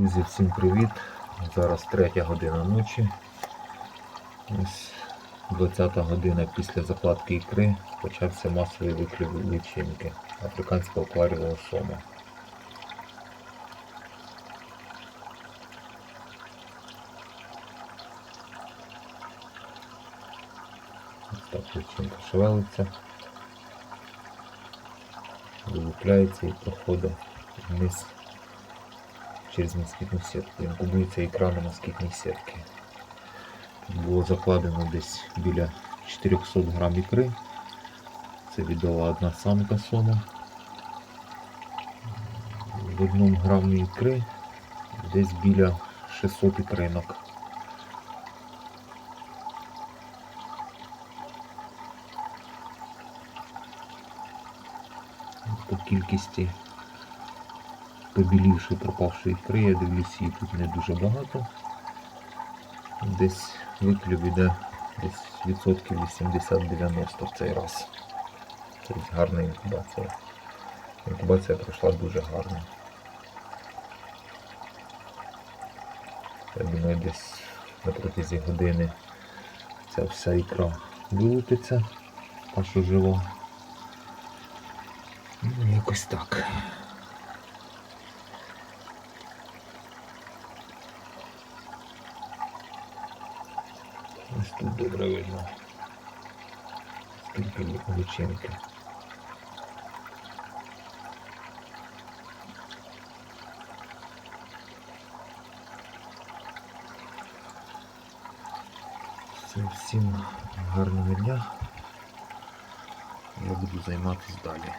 Друзі, всім привіт! Зараз третя година ночі. Ось 20 година після закладки ікри почався масовий виклів личинки африканського акваріового сома. Ось так личинка шевелиться, вилупляється і проходить вниз через москітну сітку. Інкубується ікра на москітній. Тут було закладено десь біля 400 грам ікри. Це віддала одна самка сома. В одному грамі ікри десь біля 600 ікринок. По кількості побілівши пропавшої ікри, я дивлюсь, її тут не дуже багато. Десь виклюв іде десь відсотків 80-90 в цей раз. Тобто гарна інкубація. Інкубація пройшла дуже гарно. Я думаю, десь на протязі години ця вся ікра вилупиться, та що жива. Ну, якось так. Ось тут добре видно. Скільки личинки. Всім, гарного дня. Я буду займатися далі.